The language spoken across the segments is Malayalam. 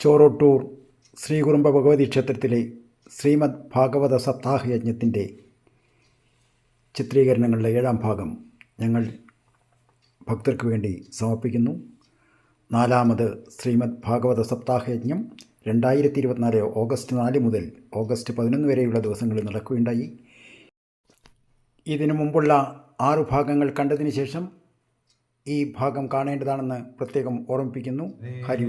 ചോറോട്ടൂർ ശ്രീകുറുമ്പ ഭഗവതി ക്ഷേത്രത്തിലെ ശ്രീമദ് ഭാഗവത സപ്താഹ യജ്ഞത്തിന്റെ ചിത്രീകരണങ്ങളുടെ ഏഴാം ഭാഗം ഞങ്ങൾ ഭക്തർക്ക് വേണ്ടി സമർപ്പിക്കുന്നു. നാലാമത് ശ്രീമദ് ഭാഗവത സപ്താഹ യജ്ഞം രണ്ടായിരത്തി ഇരുപത്തിനാല് ഓഗസ്റ്റ് നാല് മുതൽ ഓഗസ്റ്റ് പതിനൊന്ന് വരെയുള്ള ദിവസങ്ങളിൽ നടക്കുകയുണ്ടായി. ഇതിനു മുമ്പുള്ള ആറു ഭാഗങ്ങൾ കണ്ടതിന് ശേഷം ഈ ഭാഗം കാണേണ്ടതാണെന്ന് പ്രത്യേകം ഓർമ്മിപ്പിക്കുന്നു. ഹരി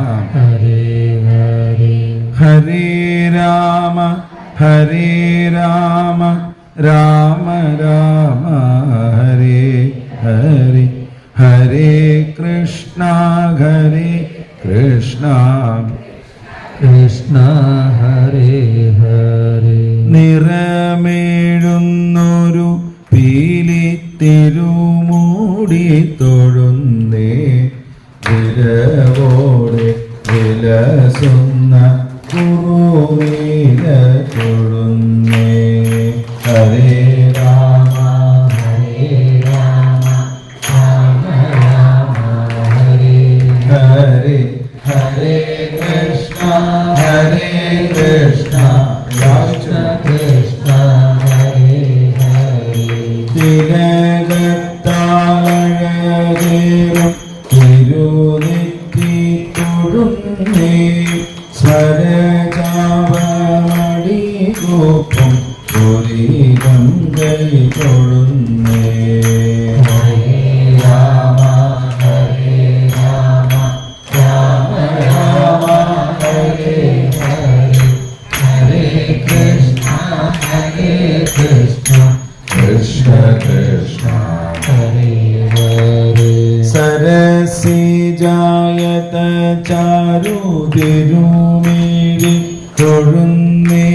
തിരുമേഴി തൊഴുന്നേ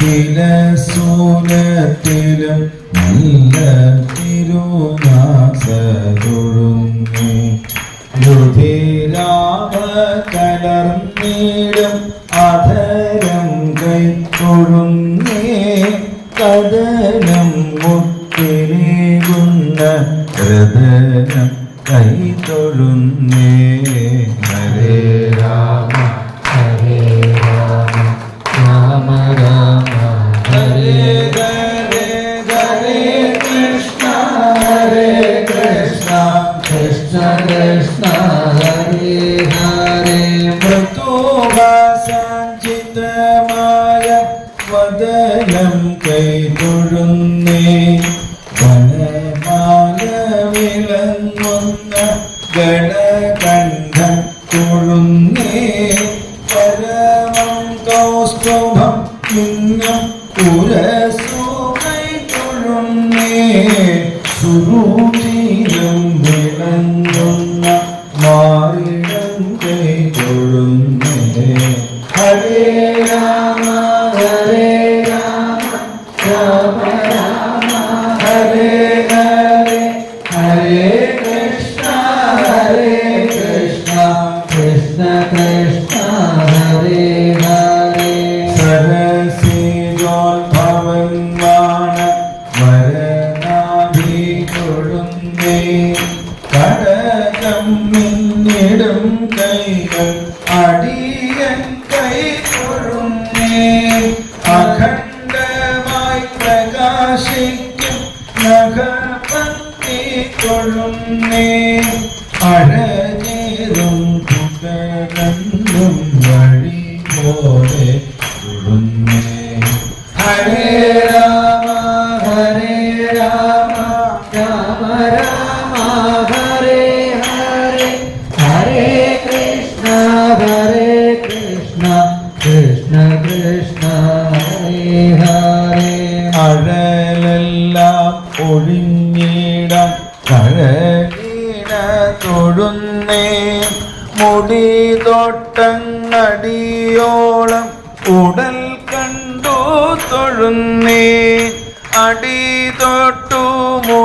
തിലസൂലത്തിലും നല്ല തിരുനാസ തൊഴുന്നേ രുധിരാമ കലർന്നീടും അധരം കൈ തൊഴുന്നേ കഥനം മുട്ടിലേകുന്ന ഹൃദയം കൈ തൊഴുന്നേ ഹരേ കൈ തൊഴുന്നേ അഖണ്ഡമായി പ്രകാശിക്കും നഖപത്തി തൊഴുന്നേ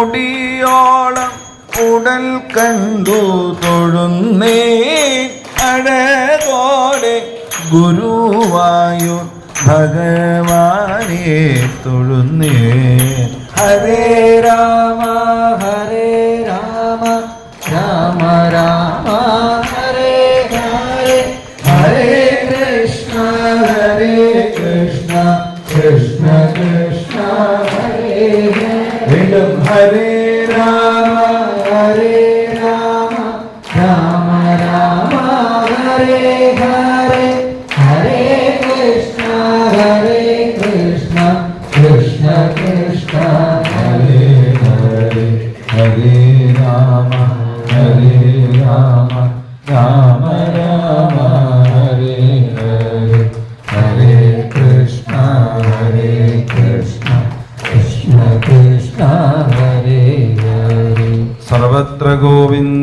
മുടിയോളം ഉടൽ കണ്ടു തൊഴുന്നേ. അഴകോടെ ഗുരുവായു ഭഗവാനെ തൊഴുന്നേ. ഹരേ രാമ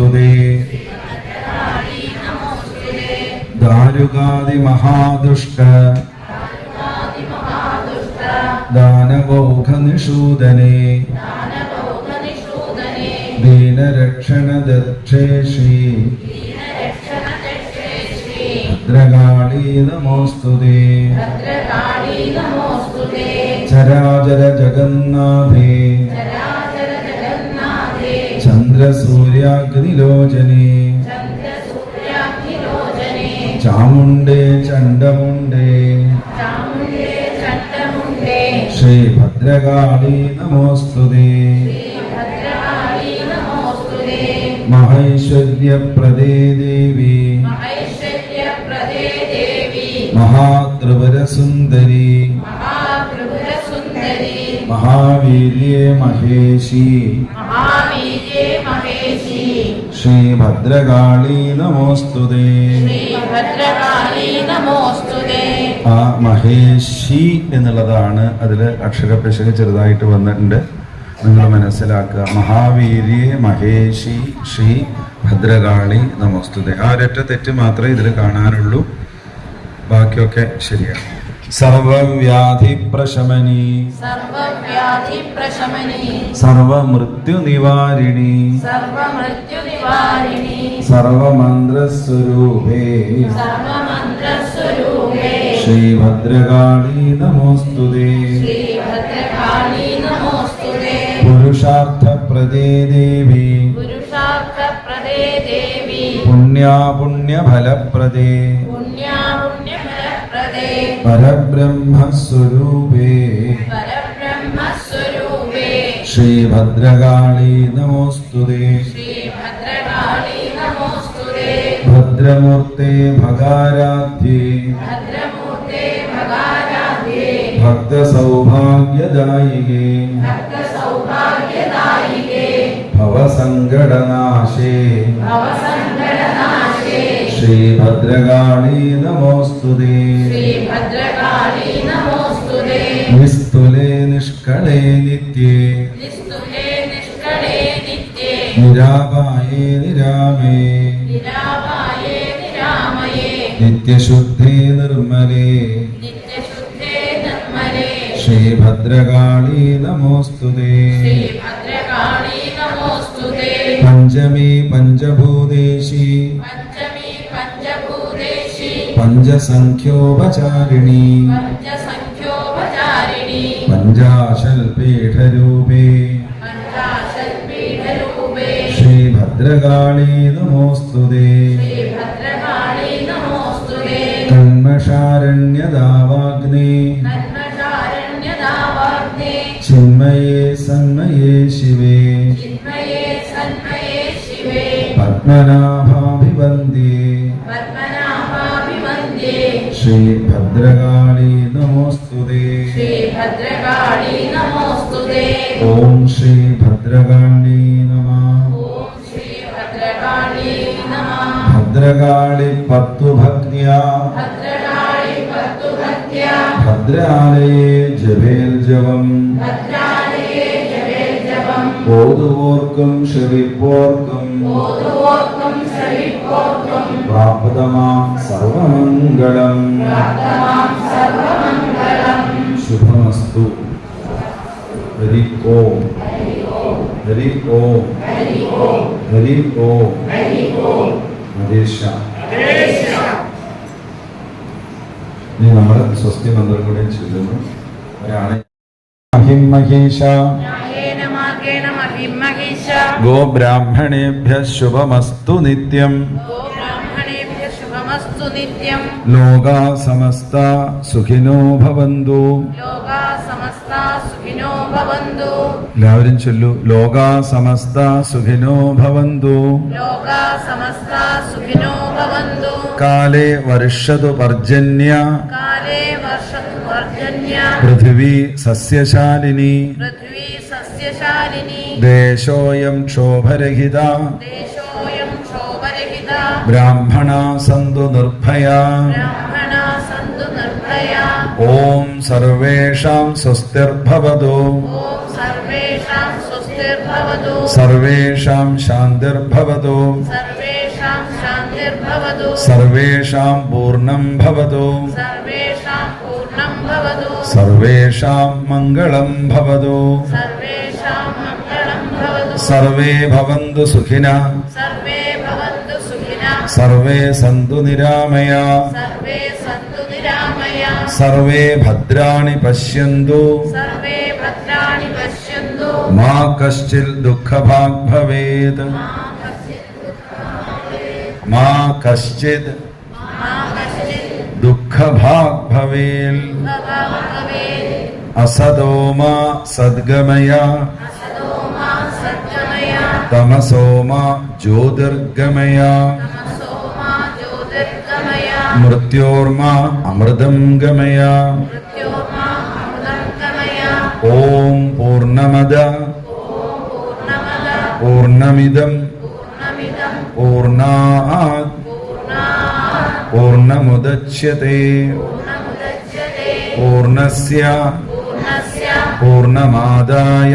നമോസ്തുതേ ദാരുകാതി ആദിമഹാദുഷ്ട ദാനവൗഘനിഷൂദനേ ദീനരക്ഷണദക്ഷേ ശ്രീ. ഭദ്രകാളി നമോസ്തുതേ ചരാചര ജഗന്നാഥേ ജഗന്നാഥേ ചന്ദ്രസൂര്യാഗ്നിലോചനേ ചന്ദ്രസൂര്യാഗ്നിലോചനേ ചാമുണ്ടേ ചണ്ഡമുണ്ടേ ചാമുണ്ടേ ചട്ടമുണ്ടേ ശ്രീഭദ്രകാളി നമോസ്തുതേ. ഭദ്രകാളി നമോസ്തുതേ. മഹൈശ്വര്യപ്രദേ ദേവി. മഹൈശ്വര്യപ്രദേ ശ്രീഭദ്രകാളി നമോസ്തുതേ. നമോസ്തു നമോസ്തുതേ. ആ മഹേഷി എന്നുള്ളതാണ് അതിൽ അക്ഷരപ്പിശക് ചെറുതായിട്ട് വന്നിട്ടുണ്ട്. നിങ്ങൾ മനസ്സിലാക്കുക. മഹാവീര്യെ മഹേഷി ശ്രീ ഭദ്രകാളി നമോസ്തുതേ. ആ ഒരൊറ്റ തെറ്റ് മാത്രമേ ഇതിൽ കാണാനുള്ളൂ. ബാക്കിയൊക്കെ ശരിയാണ്. സർവവ്യാധി പ്രശമനി സർവവ്യാധി പ്രശമനി സർവമൃത്യു നിവാരിണി സർവമൃത്യുനിവാരിണി. സർവമന്ത്രസ്വരൂപേ. സർവമന്ത്രസ്വരൂപേ. ശ്രീഭദ്രകാളി നമോസ്തുതേ ശ്രീഭദ്രകാളി നമോസ്തുതേ പുരുഷാർത്ഥപ്രദേ ദേവി. പുരുഷാർത്ഥപ്രദേ ദേവി. പുണ്യാ പുണ്യഫലപ്രദേ പരബ്രഹ്മസ്വരൂപേ പരബ്രഹ്മസ്വരൂപേ. ശ്രീഭദ്രകാളി നമോസ്തുതേ. ഭദ്രമൂർത്തേ ഭഗാരാധ്യേ. ഭക്തസൗഭാഗ്യദായികേ. ഭവസങ്കടനാശേ. ഭവസങ്കടനാശേ ശ്രീഭദ്രകാളി നമോസ്തുതേ. ശ്രീഭദ്രകാളി നമോസ്തുതേ. നിസ്തുലേ നിഷ്കളേ നിത്യേ. നിസ്തുലേ നിഷ്കളേ നിത്യേ. നിരാപായേ നിരാമേ നിരാപായേ നിരാമയേ. നിത്യശുദ്ധേ പഞ്ചസംഖ്യോപചാരിണി. പഞ്ചാശൽപീഠരൂപേ. ശ്രീഭദ്രകാളീ നമോസ്തുതേ. കന്മഷാരണ്യദാവാഗ്നി. ചിന്മയേ സന്മയേ ശിവേ. ചിന്മയേ സന്മയേ ശിവേ പത്മനാഭാഭിവന്ദ്യേ പത്മനാഭാഭിവന്ദ്യേ ശ്രീഭദ്രകാളി നമോസ്തുതേ. ശ്രീഭദ്രകാളി നമോസ്തുതേ. ഓം ശ്രീഭദ്രകാളി നമ. ഓം ശ്രീഭദ്രകാളി നമഃ. ഭദ്രകാളി പത്തു ഭക്തിയാ ഭദ്രകാളി ഭക്തുഭക്ത്യ ഭദ്രാലയേ ജപേൽജവം ഭദ്രാലയേ ജപേജപം ഓതുവോർക്കും ശ്രവിപ്പോർക്കും ഓതുവോർക്കും പ്രാപ്തമാം സർവമംഗളം. ശുഭമസ്തു. ഹരി ഓം. ഹരി ഓം. ഹരി ഓം. മഹേഷ ഇനി നമ്മൾ സ്വസ്തി മന്ത്രം കൂടെ ചൊല്ലുന്നു. ഗോബ്രാഹ്മണേഭ്യ ശുഭമസ്തു നിത്യം. లోగా సమస్త సుఖినో భవందు లేవరిం చెల్లు లోగా సమస్త సుఖినో భవందు కాలే వర్షదు పర్జన్య పృథివీ సస్యశాలిని దేశోయం క్షోభరహిత దేశ ക്ഷോഭരഹിത ബ്രാഹ്മണ സന്തു നിർഭയ सर्वेषां സന്തു നിർഭയ ഓം സർവേഷാം സ്വസ്തിർഭവതു ഓം സർവേഷാം സ്വസ്തിർഭവതു സർവേഷാം ശാന്തിർഭവതു സർവേഷാം ശാന്തിർഭവതു സർവേ സന്തു നിരാമയ. സർവേ ഭദ്രാണി പശ്യന്തു. മാ കശ്ചിൽ ദുഃഖഭാഗ് ഭവേത് മാ കശ്ചിത് ദുഃഖഭാഗ് ഭവേൽ ഭവേത് അസതോ മാ സദ്ഗമയ. അസതോ മാ मृत्योर्मा अमृतं गमय ॐ पूर्णमद पूर्णमिदं पूर्णात् पूर्णमुदच्यते पूर्णस्य पूर्णमादाय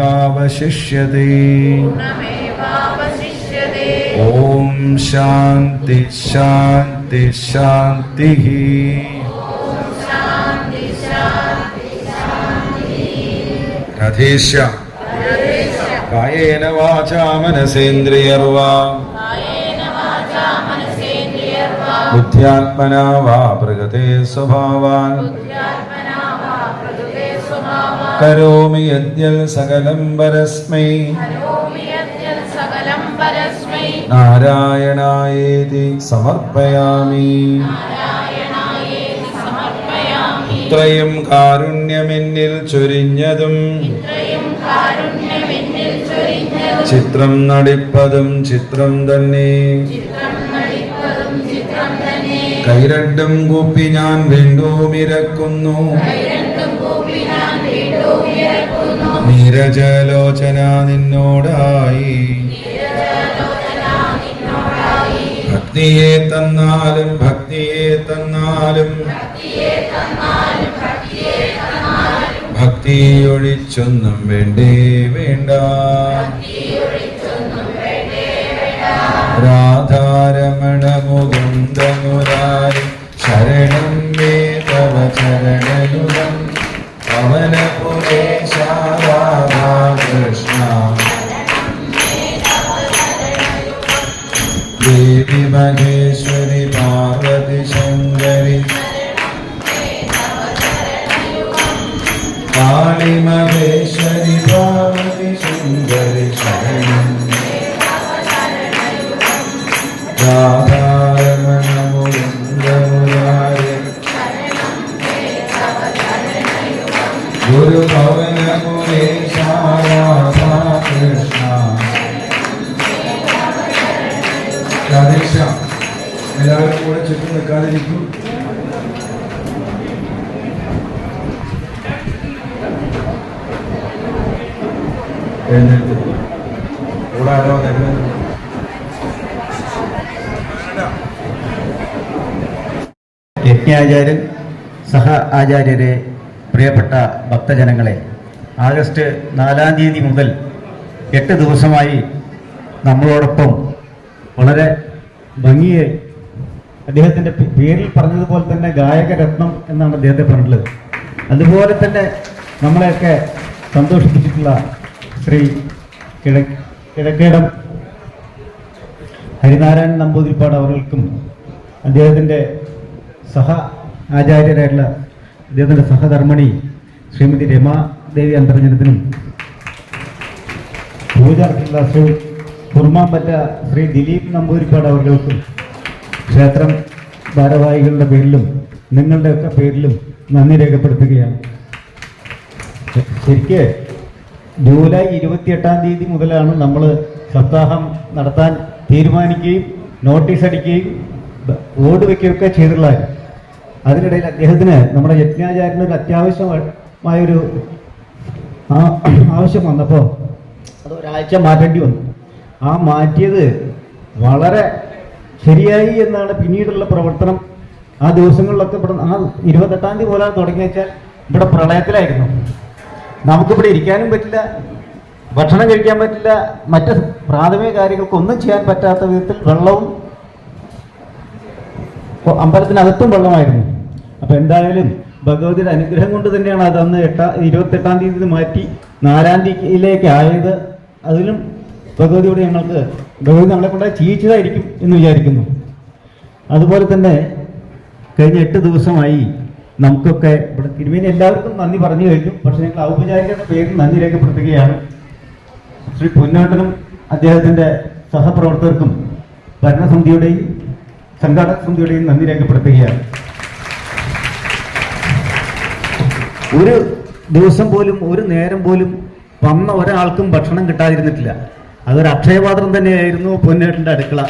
पूर्णमेवावशिष्यते ഓം ശാന്തി ശാന്തി ശാന്തി രഥേശ കായേന വാചാ മനസേന്ദ്രിയർവാ. ബുദ്ധ്യാത്മനാ വാ പ്രകൃതേ സ്വഭാവാൻ. കരോമി യദ്യൽ സകലം പരസ്മൈ. നാരായണായേതി സമർപ്പയാമി. ഇത്രയും കാരുണ്യമെന്നിൽ ചൊരിഞ്ഞതും ചിത്രം നടിപ്പതും ചിത്രം തന്നെ. കൈരണ്ടും കൂപ്പി ഞാൻ വീണ്ടും ഇരക്കുന്നു നീരജലോചന നിന്നോടായി. ഭക്തിയെ തന്നാലും ഭക്തിയെ തന്നാലും. ഭക്തിയൊഴിച്ചൊന്നും വേണ്ടേ വേണ്ട. രാധാരമണ മുകുന്ദമുരാരി ശരണം വേദവ ചരണയുഗം പവനപുരേശ சித்தி மகேஸ்வரி பார்வதி சங்கரி காளி மகேஸ்வரி பார்வதி சுந்தரி சரணம் ராதா ചുറ്റും നിൽക്കാതിരിക്കും എഴുന്നേൽക്ക് കൂടെ യജ്ഞാചാര്യൻ സഹ ആചാര്യരെ പ്രിയപ്പെട്ട ഭക്തജനങ്ങളെ ആഗസ്റ്റ് നാലാം തീയതി മുതൽ എട്ട് ദിവസമായി നമ്മളോടൊപ്പം വളരെ ഭംഗിയായി അദ്ദേഹത്തിന്റെ പേ- പേരിൽ പറഞ്ഞതുപോലെ തന്നെ ഗായകരത്നം എന്നാണ് അദ്ദേഹത്തെ പറഞ്ഞിട്ടുള്ളത്. അതുപോലെ തന്നെ നമ്മളെയൊക്കെ സന്തോഷിപ്പിച്ചിട്ടുള്ള ശ്രീ കിഴ കിഴക്കേടം ഹരിനാരായണൻ നമ്പൂതിരിപ്പാട് അവർക്കും അദ്ദേഹത്തിന്റെ സഹ ആചാര്യരായിട്ടുള്ള അദ്ദേഹത്തിന്റെ സഹധർമ്മിണി ശ്രീമതി രമാദേവി അന്തർജനത്തിനും പൂജ ശ്രീ കുർമാമ്പറ്റ ശ്രീ ദിലീപ് നമ്പൂതിരിപ്പാട് അവർക്കും ക്ഷേത്രം ഭാരവാഹികളുടെ പേരിലും നിങ്ങളുടെയൊക്കെ പേരിലും നന്ദി രേഖപ്പെടുത്തുകയാണ്. ശരിക്ക് ജൂലൈ ഇരുപത്തിയെട്ടാം തീയതി മുതലാണ് നമ്മൾ സപ്താഹം നടത്താൻ തീരുമാനിക്കുകയും നോട്ടീസ് അടിക്കുകയും ഓട് വയ്ക്കുകയൊക്കെ ചെയ്തിട്ടുള്ളത് അതിനിടയിൽ അദ്ദേഹത്തിന് നമ്മുടെ യജ്ഞാചാര്യന് ഒരു അത്യാവശ്യമായൊരു ആവശ്യം വന്നപ്പോൾ അത് ഒരാഴ്ച മാറ്റേണ്ടി വന്നു. ആ മാറ്റിയത് വളരെ ശരിയായി എന്നാണ് പിന്നീടുള്ള പ്രവർത്തനം. ആ ദിവസങ്ങളിലൊക്കെ ഇവിടെ ആ ഇരുപത്തെട്ടാം തീയതി പോലെ തുടങ്ങി വെച്ചാൽ ഇവിടെ പ്രളയത്തിലായിരുന്നു. നമുക്കിവിടെ ഇരിക്കാനും പറ്റില്ല ഭക്ഷണം കഴിക്കാൻ പറ്റില്ല മറ്റ് പ്രാഥമിക കാര്യങ്ങൾക്കൊന്നും ചെയ്യാൻ പറ്റാത്ത വിധത്തിൽ വെള്ളവും അമ്പലത്തിനകത്തും വെള്ളമായിരുന്നു. അപ്പൊ എന്തായാലും ഭഗവതിയുടെ അനുഗ്രഹം കൊണ്ട് തന്നെയാണ് അത് അന്ന് എട്ടാം ഇരുപത്തെട്ടാം തീയതി മാറ്റി നാലാം തീയതിയിലേക്ക് ആയത്. അതിലും ഭഗവതിയോട് ഞങ്ങൾക്ക് ഭഗവതി നമ്മളെ കൊണ്ട് ചീച്ചതായിരിക്കും എന്ന് വിചാരിക്കുന്നു. അതുപോലെ തന്നെ കഴിഞ്ഞ എട്ട് ദിവസമായി നമുക്കൊക്കെ ഇവിടെ തിരുമേനി എല്ലാവർക്കും നന്ദി പറഞ്ഞു കഴിഞ്ഞു. പക്ഷെ ഞങ്ങൾ ഔപചാരിക പേരിൽ നന്ദി രേഖപ്പെടുത്തുകയാണ്. ശ്രീ പൊന്നാട്ടനും അദ്ദേഹത്തിന്റെ സഹപ്രവർത്തകർക്കും ഭരണസമിതിയുടെയും സംഘാടക സമിതിയുടെയും നന്ദി രേഖപ്പെടുത്തുകയാണ്. ഒരു ദിവസം പോലും ഒരു നേരം പോലും വന്ന ഒരാൾക്കും ഭക്ഷണം കിട്ടാതിരുന്നിട്ടില്ല. അതൊരു അക്ഷയപാത്രം തന്നെയായിരുന്നു പൊന്നേട്ടന്റെ അടുക്കള.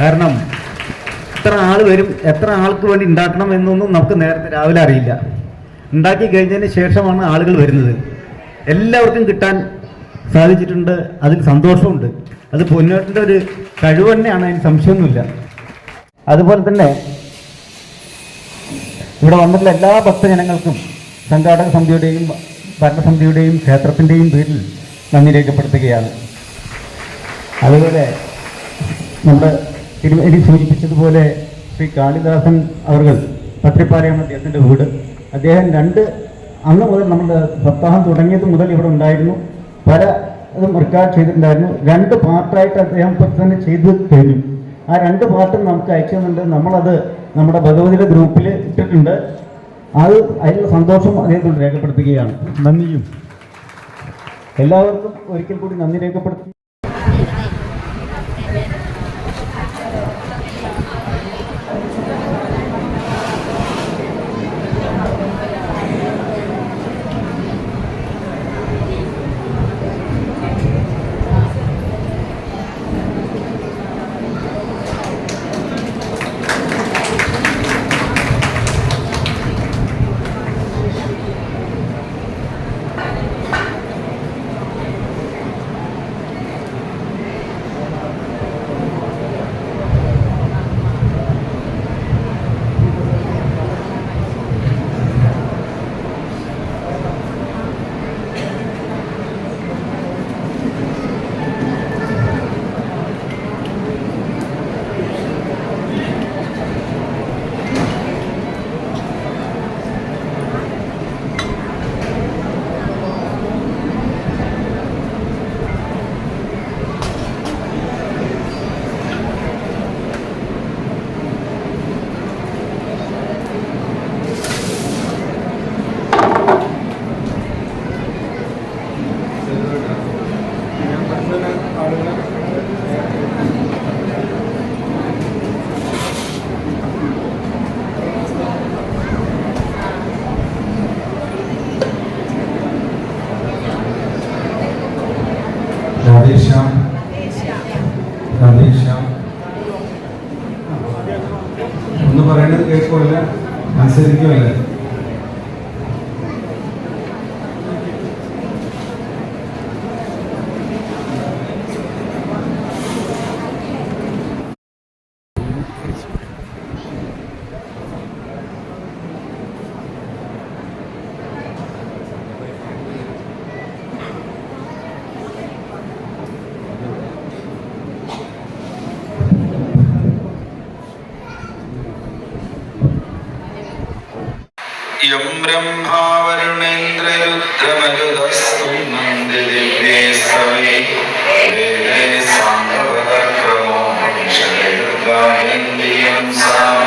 കാരണം എത്ര ആൾ വരും എത്ര ആൾക്ക് വേണ്ടി ഉണ്ടാക്കണം എന്നൊന്നും നമുക്ക് നേരത്തെ രാവിലെ അറിയില്ല. ഉണ്ടാക്കി കഴിഞ്ഞതിന് ശേഷമാണ് ആളുകൾ വരുന്നത്. എല്ലാവർക്കും കിട്ടാൻ സാധിച്ചിട്ടുണ്ട് അതിൽ സന്തോഷമുണ്ട്. അത് പൊന്നേട്ടന്റെ ഒരു കഴിവ് തന്നെയാണ് അതിന് സംശയമൊന്നുമില്ല. അതുപോലെ തന്നെ ഇവിടെ വന്നിട്ടുള്ള എല്ലാ ഭക്തജനങ്ങൾക്കും സംഘാടക സമിതിയുടെയും ഭരണസമിതിയുടെയും ക്ഷേത്രത്തിന്റെയും പേരിൽ നന്ദി രേഖപ്പെടുത്തുകയാണ്. അതുപോലെ നമ്മൾ തിരുമേനി സൂചിപ്പിച്ചതുപോലെ ശ്രീ കാളിദാസൻ അവർ പത്രിപ്പാറയാണ് അദ്ദേഹത്തിന്റെ വീട്. അദ്ദേഹം രണ്ട് അന്ന് മുതൽ നമ്മൾ സപ്താഹം തുടങ്ങിയത് മുതൽ ഇവിടെ ഉണ്ടായിരുന്നു. പല ഇതും റെക്കോർഡ് ചെയ്തിട്ടുണ്ടായിരുന്നു. രണ്ട് പാർട്ടായിട്ട് അദ്ദേഹം തന്നെ ചെയ്ത് കഴിഞ്ഞു. ആ രണ്ട് പാർട്ടും നമുക്ക് അയച്ചിട്ടുണ്ട് നമ്മളത് നമ്മുടെ ഭഗവതിയുടെ ഗ്രൂപ്പിൽ ഇട്ടിട്ടുണ്ട്. അത് അതിനുള്ള സന്തോഷം അദ്ദേഹത്തോട് രേഖപ്പെടുത്തുകയാണ്. നന്ദിയും. എല്ലാവർക്കും ഒരിക്കൽ കൂടി നന്ദി രേഖപ്പെടുത്തി in the inside.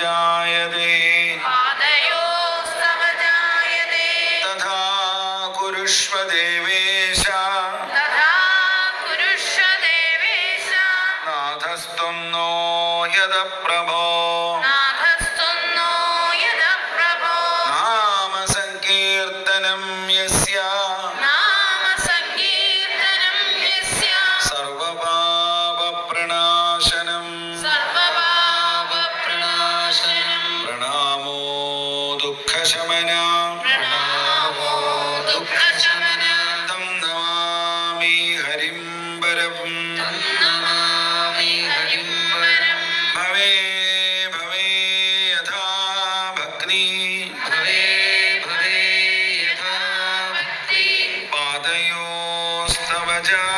जायते 맞아.